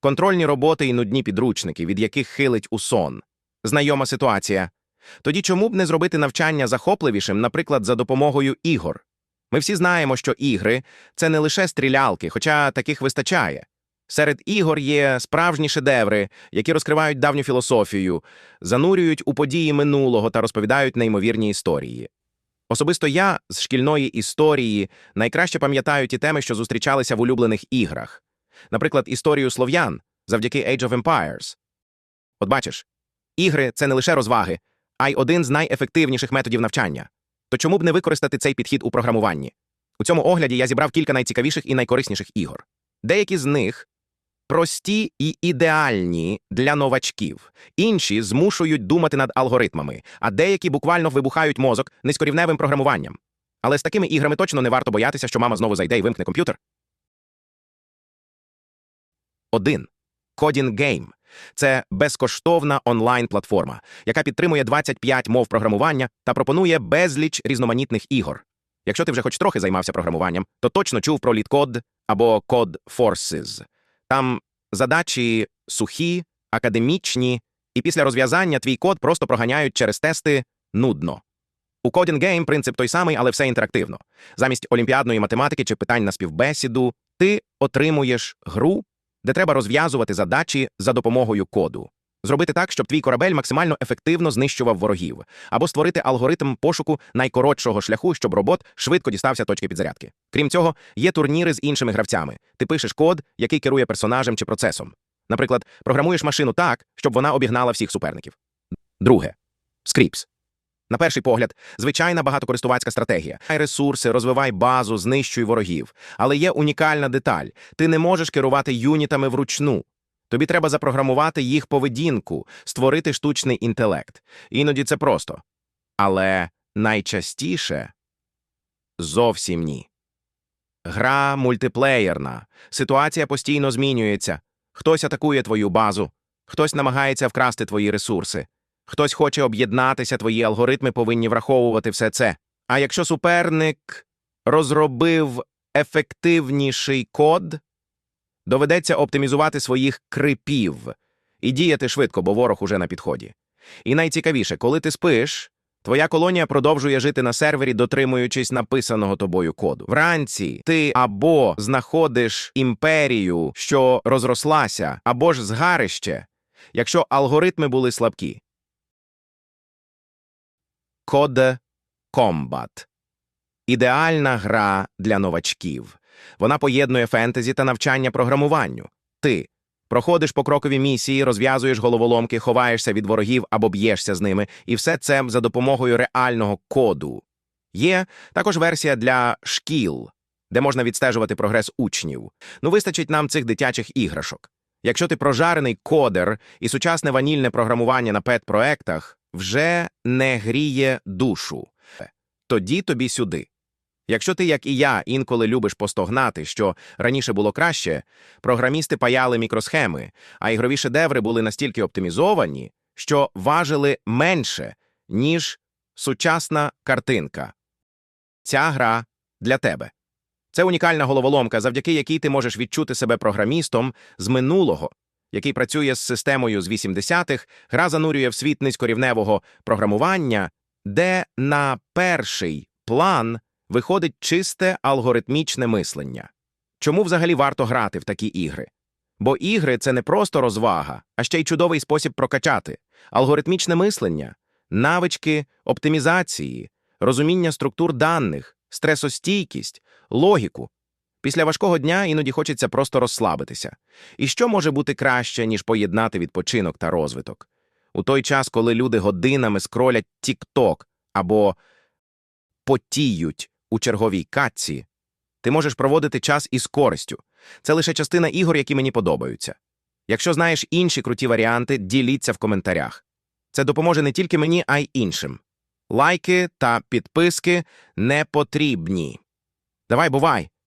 контрольні роботи і нудні підручники, від яких хилить у сон. Знайома ситуація. Тоді чому б не зробити навчання захопливішим, наприклад, за допомогою ігор? Ми всі знаємо, що ігри це не лише стрілялки, хоча таких вистачає. Серед ігор є справжні шедеври, які розкривають давню філософію, занурюють у події минулого та розповідають неймовірні історії. Особисто я з шкільної історії найкраще пам'ятаю ті теми, що зустрічалися в улюблених іграх. Наприклад, історію слов'ян завдяки Age of Empires. От бачиш, ігри це не лише розваги, а й один з найефективніших методів навчання. То чому б не використати цей підхід у програмуванні? У цьому огляді я зібрав кілька найцікавіших і найкорисніших ігор. Деякі з них прості і ідеальні для новачків, інші змушують думати над алгоритмами, а деякі буквально вибухають мозок низькорівневим програмуванням. Але з такими іграми точно не варто боятися, що мама знову зайде і вимкне комп'ютер. 1. Coding Game – це безкоштовна онлайн-платформа, яка підтримує 25 мов програмування та пропонує безліч різноманітних ігор. Якщо ти вже хоч трохи займався програмуванням, то точно чув про LeetCode або Code Forces. Там задачі сухі, академічні, і після розв'язання твій код просто проганяють через тести нудно. У Coding Game принцип той самий, але все інтерактивно. Замість олімпіадної математики чи питань на співбесіду ти отримуєш гру, де треба розв'язувати задачі за допомогою коду. Зробити так, щоб твій корабель максимально ефективно знищував ворогів, або створити алгоритм пошуку найкоротшого шляху, щоб робот швидко дістався точки підзарядки. Крім цього, є турніри з іншими гравцями. Ти пишеш код, який керує персонажем чи процесом. Наприклад, програмуєш машину так, щоб вона обігнала всіх суперників. Друге скріпс. На перший погляд, звичайна багатокористувацька стратегія. Хай ресурси, розвивай базу, знищуй ворогів. Але є унікальна деталь: ти не можеш керувати юнітами вручну. Тобі треба запрограмувати їх поведінку, створити штучний інтелект. Іноді це просто. Але найчастіше зовсім ні. Гра мультиплеєрна. Ситуація постійно змінюється. Хтось атакує твою базу, хтось намагається вкрасти твої ресурси, хтось хоче об'єднатися, твої алгоритми повинні враховувати все це. А якщо суперник розробив ефективніший код, доведеться оптимізувати своїх крипів і діяти швидко, бо ворог уже на підході. І найцікавіше, коли ти спиш, твоя колонія продовжує жити на сервері, дотримуючись написаного тобою коду. Вранці ти або знаходиш імперію, що розрослася, або ж згарище, якщо алгоритми були слабкі. Код Комбат ідеальна гра для новачків. Вона поєднує фентезі та навчання програмуванню. Ти проходиш покрокові місії, розв'язуєш головоломки, ховаєшся від ворогів або б'єшся з ними, і все це за допомогою реального коду. Є також версія для шкіл, де можна відстежувати прогрес учнів. Ну, вистачить нам цих дитячих іграшок. Якщо ти прожарений кодер і сучасне ванільне програмування на пет-проектах вже не гріє душу, тоді тобі сюди. Якщо ти, як і я, інколи любиш постогнати, що раніше було краще, програмісти паяли мікросхеми, а ігрові шедеври були настільки оптимізовані, що важили менше, ніж сучасна картинка. Ця гра для тебе. Це унікальна головоломка, завдяки якій ти можеш відчути себе програмістом з минулого, який працює з системою з 80-х, гра занурює в світ низькорівневого програмування, де на перший план виходить чисте алгоритмічне мислення. Чому взагалі варто грати в такі ігри? Бо ігри це не просто розвага, а ще й чудовий спосіб прокачати алгоритмічне мислення, навички оптимізації, розуміння структур даних, стресостійкість, логіку. Після важкого дня іноді хочеться просто розслабитися. І що може бути краще, ніж поєднати відпочинок та розвиток? У той час, коли люди годинами скролять TikTok або потіють у черговій катці, ти можеш проводити час із користю. Це лише частина ігор, які мені подобаються. Якщо знаєш інші круті варіанти, діліться в коментарях. Це допоможе не тільки мені, а й іншим. Лайки та підписки не потрібні. Давай, бувай!